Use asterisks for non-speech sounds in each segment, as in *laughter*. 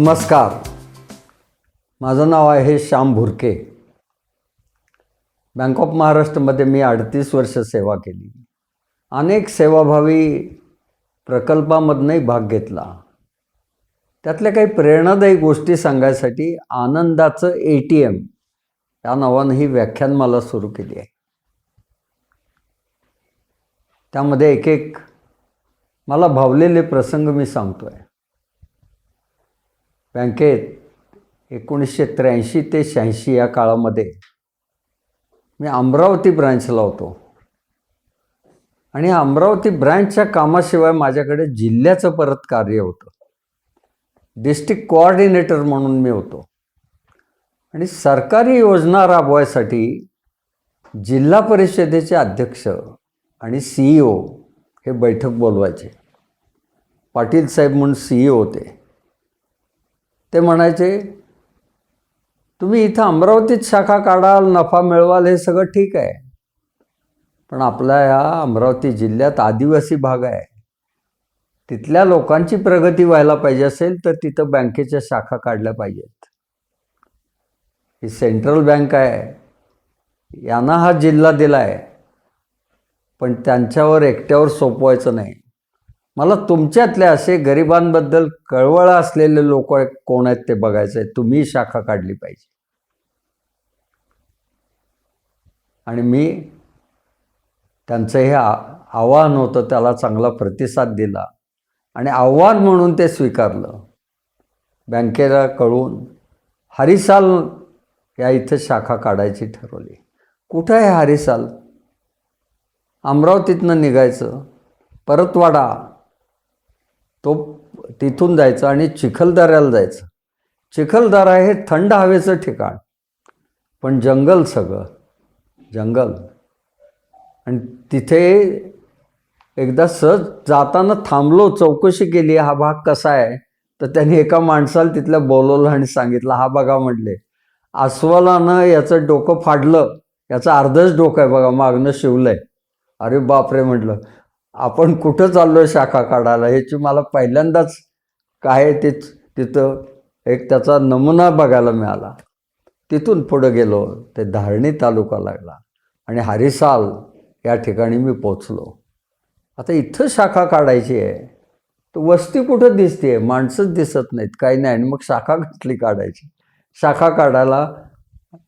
नमस्कार. माझं नाव आहे श्याम भुरके. बँक ऑफ महाराष्ट्रमध्ये मी अडतीस वर्ष सेवा केली. अनेक सेवाभावी प्रकल्पामधनंही भाग घेतला. त्यातल्या काही प्रेरणादायी गोष्टी सांगायसाठी आनंदाचं ए टी एम या नावानं ही व्याख्यान मला सुरू केली आहे. त्यामध्ये एक एक मला भावलेले प्रसंग मी सांगतो आहे बँकेत एकोणीसशे त्र्याऐंशी ते शहाऐंशी या काळामध्ये मी अमरावती ब्रांचला होतो. आणि अमरावती ब्रँचच्या कामाशिवाय माझ्याकडे जिल्ह्याचं परत कार्य होतं. डिस्ट्रिक्ट कोऑर्डिनेटर म्हणून मी होतो. आणि सरकारी योजना राबवायसाठी जिल्हा परिषदेचे अध्यक्ष आणि सीईओ हे बैठक बोलवायचे. पाटील साहेब म्हणून सीईओ होते. ते म्हणायचे तुम्ही इथं अमरावतीत शाखा काढाल नफा मिळवाल हे सगळं ठीक आहे. पण आपल्या या अमरावती जिल्ह्यात आदिवासी भाग आहे. तिथल्या लोकांची प्रगती व्हायला पाहिजे असेल तर तिथं बँकेच्या शाखा काढल्या पाहिजेत. ही सेंट्रल बँक आहे. यांना हा जिल्हा दिला आहे पण त्यांच्यावर एकट्यावर सोपवायचं नाही. मला तुमच्यातले असे गरिबांबद्दल कळवळ असलेले लोक कोण आहेत ते बघायचं आहे तुम्ही शाखा काढली पाहिजे. आणि मी त्यांचं हे आव्हान होतं त्याला चांगला प्रतिसाद दिला. आणि आव्हान म्हणून ते स्वीकारलं. बँकेला कळून हरिसाल या इथं शाखा काढायची ठरवली. कुठं आहे हरिसाल? अमरावतीतनं निघायचं. परतवाडा. तो तिथून जायचं आणि चिखलदऱ्याला जायचं. चिखलदरा हे थंड हवेचं ठिकाण. पण जंगल सगळं. जंगल. आणि तिथे एकदा सहज जाताना थांबलो चौकशी केली हा भाग कसा आहे? तर त्यांनी एका माणसाला तिथल्या बोलवलं आणि सांगितलं हा बघा म्हटले. अस्वलानं याचं डोकं फाडलं. याचं अर्धच डोकं आहे बघा मागणं शिवलं आहे अरे बापरे म्हटलं. आपण कुठं चाललो आहे शाखा काढायला? ह्याची मला पहिल्यांदाच काय तेच ते तिथं एक त्याचा नमुना बघायला मिळाला. तिथून पुढं गेलो ते धारणी तालुका लागला आणि हरिसाल या ठिकाणी मी पोचलो आता इथं शाखा काढायची आहे तर वस्ती कुठं दिसते माणसंच दिसत नाहीत काही नाही. आणि मग शाखा कसली काढायची? शाखा काढायला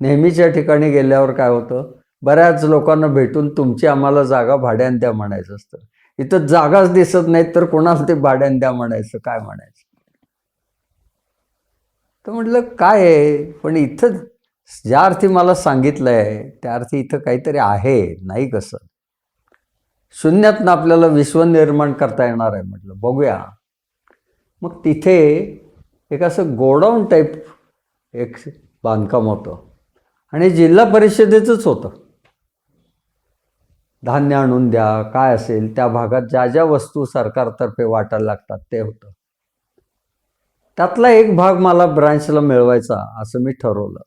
नेहमीच्या ठिकाणी गेल्यावर काय होतं? बऱ्याच लोकांना भेटून तुमची आम्हाला जागा भाड्यान द्या म्हणायचं असतं. इथं जागाच दिसत नाहीत तर कोणाला ते भाड्यान द्या म्हणायचं काय म्हणायचं? तर म्हटलं काय आहे? पण इथं ज्या अर्थी मला सांगितलं आहे त्या अर्थी इथं काहीतरी आहे नाही कसं? शून्यातनं आपल्याला विश्व निर्माण करता येणार आहे म्हटलं बघूया. मग तिथे एक असं गोडाऊन टाईप एक बांधकाम होतं. आणि जिल्हा परिषदेचंच होतं. धान्य आणून द्या काय असेल त्या भागात ज्या ज्या वस्तू सरकारतर्फे वाटायला लागतात ते होतं. त्यातला एक भाग मला ब्रांचला मिळवायचा असं मी ठरवलं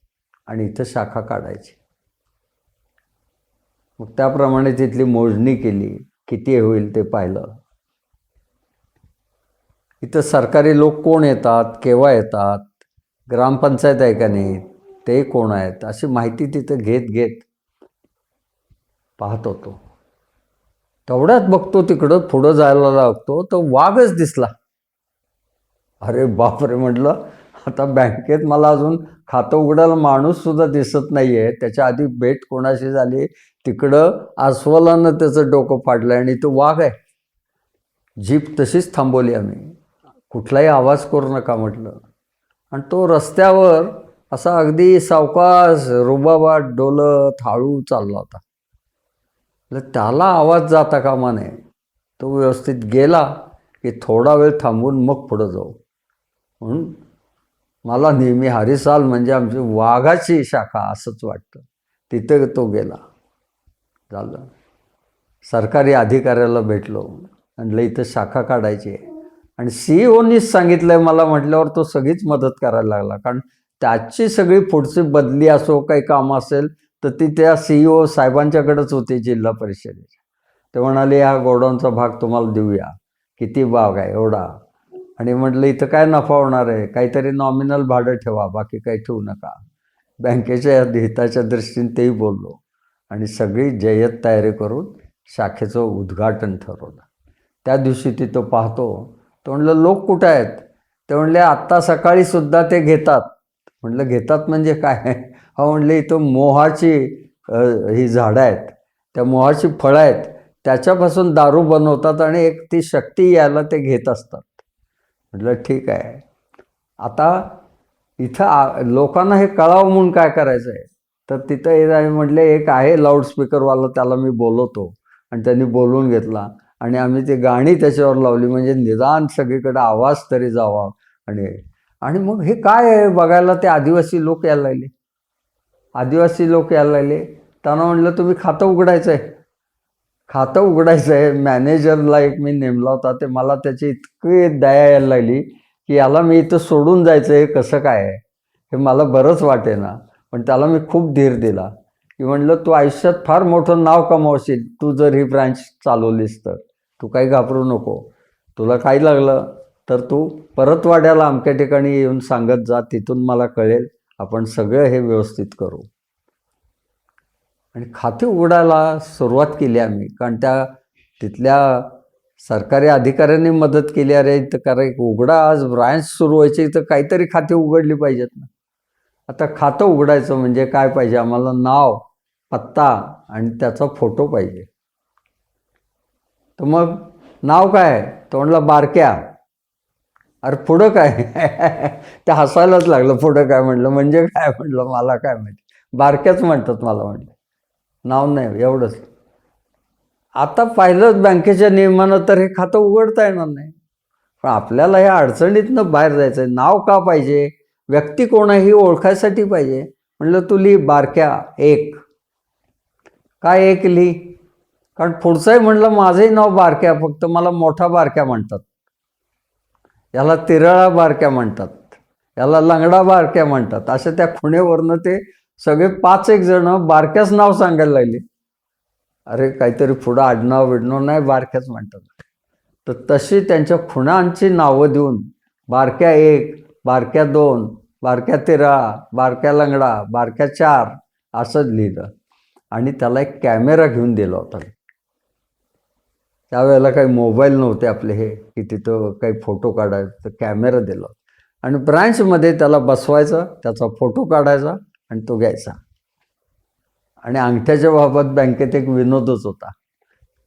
आणि इथं शाखा काढायची. मग त्याप्रमाणे तिथली मोजणी केली किती होईल ते पाहिलं. इथं सरकारी लोक कोण येतात केव्हा येतात ग्रामपंचायत आहे का नाही ते कोण आहेत अशी माहिती तिथं घेत घेत पाहत होतो. तेवढ्यात बघतो तिकडं पुढं जायला लागतो तर वाघच दिसला. अरे बापरे म्हटलं आता बँकेत मला अजून खातं उघडायला माणूससुद्धा दिसत नाही आहे त्याच्या आधी भेट कोणाशी झाली? तिकडं अस्वलानं त्याचं डोकं फाडलं आणि तो वाघ आहे. जीप तशीच थांबवली आम्ही. कुठलाही आवाज करू नका म्हटलं. आणि तो रस्त्यावर असा अगदी सावकाश रुबाबाट डोलत हळू चालला होता. म्हटलं त्याला आवाज जाता कामा नये. तो व्यवस्थित गेला की थोडा वेळ थांबून मग पुढं जाऊ. म्हणून मला नेहमी हरिसाल म्हणजे आमची वाघाची शाखा असंच वाटतं. तिथं तो गेला. झालं. सरकारी अधिकाऱ्याला भेटलो. म्हणलं इथं शाखा काढायची आहे. आणि सी ओनीच सांगितलं आहे मला म्हटल्यावर तो सगळीच मदत करायला लागला. कारण त्याची सगळी पुढची बदली असो काही काम असेल तर ती त्या सीईओ ओ साहेबांच्याकडेच होती जिल्हा परिषदेच्या ते म्हणाले हा गोडाऊनचा भाग तुम्हाला देऊया. किती भाग आहे एवढा? आणि म्हटलं इथं काय नफा होणार आहे? काहीतरी नॉमिनल भाडं ठेवा बाकी काही ठेवू नका. बँकेच्या हिताच्या दृष्टीने तेही बोललो. आणि सगळी जय्यत तयारी करून शाखेचं उद्घाटन ठरवलं. त्या दिवशी तिथं पाहतो तो म्हणलं लोक कुठं आहेत? ते म्हणले आत्ता सकाळीसुद्धा ते घेतात. म्हटलं घेतात म्हणजे काय? हा म्हणले इथं मोहाची ही झाडं आहेत. त्या मोहाची फळं आहेत. त्याच्यापासून दारू बनवतात आणि एक ती शक्ती यायला ते घेत असतात. म्हटलं ठीक आहे. आता इथं आ लोकांना हे कळावं म्हणून काय करायचं आहे तर तिथं हे म्हटले एक आहे लाऊडस्पीकरवाला त्याला मी बोलवतो. आणि त्यांनी बोलवून घेतला. आणि आम्ही ती गाणी त्याच्यावर लावली. म्हणजे निदान सगळीकडे आवाज तरी जावा. आणि आणि मग हे काय आहे? बघायला ते आदिवासी लोक यायला लागले. आदिवासी लोक यायला लागले. त्यांना म्हटलं तुम्ही खातं उघडायचं आहे खातं उघडायचं आहे मॅनेजरला एक मी नेमला होता. ते मला त्याची इतकी दया यायला लागली की याला मी इथं सोडून जायचं हे कसं काय आहे? हे मला बरंच वाटे ना पण त्याला मी खूप धीर दिला. की म्हणलं तू आयुष्यात फार मोठं नाव कमावशील. तू जर ही ब्रँच चालवलीस तर. तू काही घाबरू नको. तुला काही लागलं तर तू परतवाड्याला अमक्या ठिकाणी येऊन सांगत जा. तिथून मला कळेल. आपण सगळं हे व्यवस्थित करू. आणि खाते उघडायला सुरुवात केली आम्ही कारण त्या तिथल्या सरकारी अधिकाऱ्यांनी मदत केली अरे इथं कारण उघडा आज ब्रांच सुरू व्हायची तर काहीतरी खाते उघडली पाहिजेत ना. आता खातं उघडायचं म्हणजे काय पाहिजे? आम्हाला नाव पत्ता आणि त्याचा फोटो पाहिजे. तर मग नाव काय? तो म्हणला बारक्या. अरे पुढं काय? *laughs* ते हसायलाच लागलं पुढं काय म्हटलं? म्हणजे काय म्हटलं? मला काय माहिती. बारक्याच म्हणतात मला म्हटलं. नाव नाही एवढंच. आता पाहिलंच बँकेच्या नियमानं तर हे खातं उघडता येणार नाही. पण आपल्याला ह्या अडचणीतनं बाहेर जायचं आहे नाव का पाहिजे? व्यक्ती कोण आहे ही ओळखायसाठी पाहिजे. म्हणलं तू लिही बारक्या एक. काय एक लिही? कारण पुढचंही म्हणलं माझंही नाव बारक्या फक्त मला मोठा बारक्या म्हणतात. याला तिरळा बारक्या म्हणतात. याला लंगडा बारक्या म्हणतात. अशा त्या खुणेवरनं ते सगळे पाच एक जण बारक्याच नाव सांगायला लागले. अरे काहीतरी पुढं आडनाव बिडनाव नाही बारक्याच म्हणतात. तर तशी त्यांच्या खुणांची नावं देऊन बारक्या एक बारक्या दोन बारक्या तेरा बारक्या लंगडा बारक्या चार असंच लिहिलं. आणि त्याला एक कॅमेरा घेऊन दिला होता. त्यावेळेला काही मोबाईल नव्हते आपले हे की तिथं काही फोटो काढायचं कॅमेरा दिला. आणि ब्रँचमध्ये त्याला बसवायचा त्याचा फोटो काढायचा आणि तो घ्यायचा. आणि अंगठ्याच्या बाबत बँकेत एक विनोदच होता.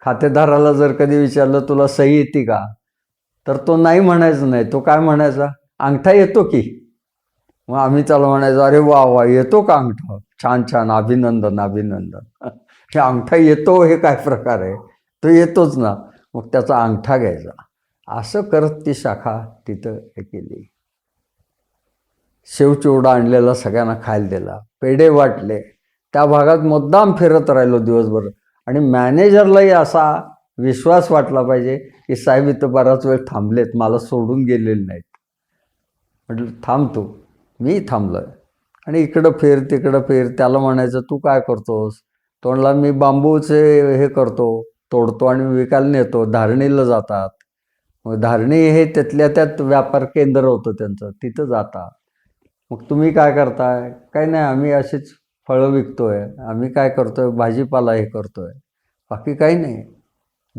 खातेदाराला जर कधी विचारलं तुला सही येते का? तर तो नाही म्हणायचं नाही. तो काय म्हणायचा? अंगठा येतो की. मग आम्ही त्याला म्हणायचो अरे वा वा येतो का अंगठा? छान छान अभिनंदन अभिनंदन. हे अंगठा येतो हे काय प्रकार आहे? तो येतोच ना. मग त्याचा अंगठा घ्यायचा. असं करत ती शाखा तिथं हे केली. शेवचिवडा आणलेला सगळ्यांना खायला दिला. पेढे वाटले. त्या भागात मुद्दाम फिरत राहिलो दिवसभर. आणि मॅनेजरलाही असा विश्वास वाटला पाहिजे की साहेब इथं बराच वेळ थांबलेत. मला सोडून गेलेले नाहीत. म्हटलं थांबतो मी थांबलो आहे आणि इकडं फिर तिकडं फिर. त्याला म्हणायचं तू काय करतोस? तोंडला मी बांबूचे हे करतो. तोडतो आणि विकायला नेतो. धारणीला जातात. मग धारणी हे त्यातल्या त्यात व्यापार केंद्र होतं त्यांचं. तिथं जातात. मग तुम्ही काय करताय? काही नाही आम्ही असेच फळं विकतोय. आम्ही काय करतोय? भाजीपाला हे करतोय. बाकी काही नाही.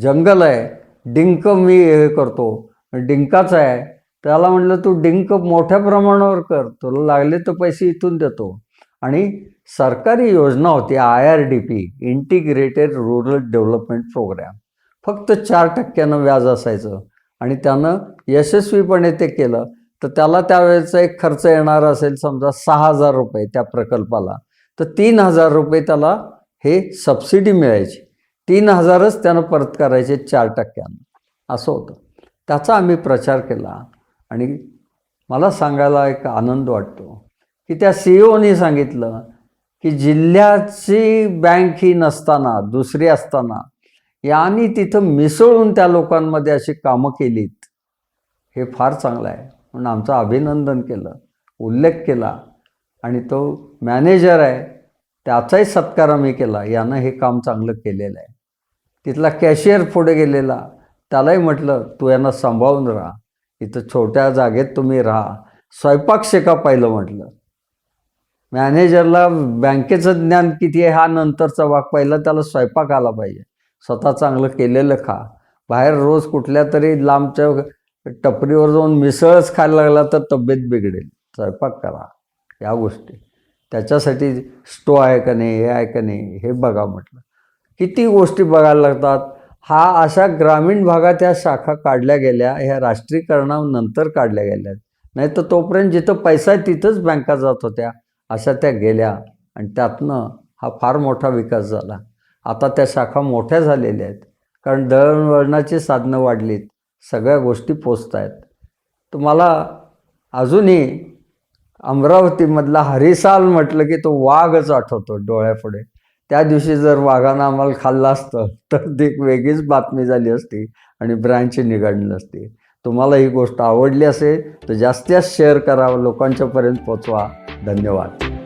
जंगल आहे. डिंक मी हे करतो. डिंकाचं आहे. त्याला म्हटलं तू डिंक मोठ्या प्रमाणावर कर. तुला लागले तर पैसे इथून देतो. आणि सरकारी योजना होती I R D P integrated rural development programme फक्त चार टक्क्यानं व्याज असायचं आणि त्यानं यशस्वीपणे ते केलं. तर त्याला त्यावेळेचा एक खर्च येणार असेल समजा सहा हजार रुपये त्या प्रकल्पाला. तर तीन हजार रुपये त्याला हे सबसिडी मिळायची. तीन हजारच त्यानं परत करायचे चार टक्क्यानं. असं होतं. त्याचा आम्ही प्रचार केला आणि मला सांगायला एक आनंद वाटतो की त्या सी ओनी सांगितलं की जिल्ह्याची बँक ही नसताना दुसरी असताना यांनी तिथं मिसळून त्या लोकांमध्ये अशी कामं केलीत. हे फार चांगलं आहे. म्हणून आमचं अभिनंदन केलं उल्लेख केला आणि तो मॅनेजर आहे त्याचाही सत्कार आम्ही केला. यानं हे काम चांगलं केलेलं आहे. तिथला कॅशियर पुढे गेलेला त्यालाही म्हटलं तू यांना सांभाळून राहा. इथं छोट्या जागेत तुम्ही राहा. स्वयंपाक शिका पाहिलं म्हटलं. मॅनेजरला बँकेचं ज्ञान किती आहे हा नंतरचा भाग पहिला त्याला स्वयंपाक आला पाहिजे. स्वतः चांगलं केलेलं खा. बाहेर रोज कुठल्या तरी लांबच्या टपरीवर जाऊन मिसळच खायला लागला तर तब्येत बिघडेल. स्वयंपाक करा. या गोष्टी. त्याच्यासाठी स्टो आहे का नाही हे आहे का नाही हे बघा म्हटलं. किती गोष्टी बघायला लागतात. हा अशा ग्रामीण भागात या शाखा काढल्या गेल्या ह्या राष्ट्रीयकरणानंतर काढल्या गेल्या नाही तर तोपर्यंत जिथं पैसा आहे तिथंच बँका जात होत्या. अशा त्या गेल्या आणि त्यातनं हा फार मोठा विकास झाला. आता त्या शाखा मोठ्या झालेल्या आहेत. कारण दळणवळणाची साधनं वाढलीत. सगळ्या गोष्टी पोचत आहेत तुम्हाला अजूनही अमरावतीमधला हरिसाल म्हटलं की तो वाघच आठवतो डोळ्यापुढे. त्या दिवशी जर वाघानं आम्हाला खाल्लं असतं तर ती एक वेगळीच बातमी झाली असती आणि ब्रँच निघाली असती तुम्हाला ही गोष्ट आवडली असेल तर जास्तीत जास्त शेअर करा लोकांच्यापर्यंत पोचवा. धन्यवाद.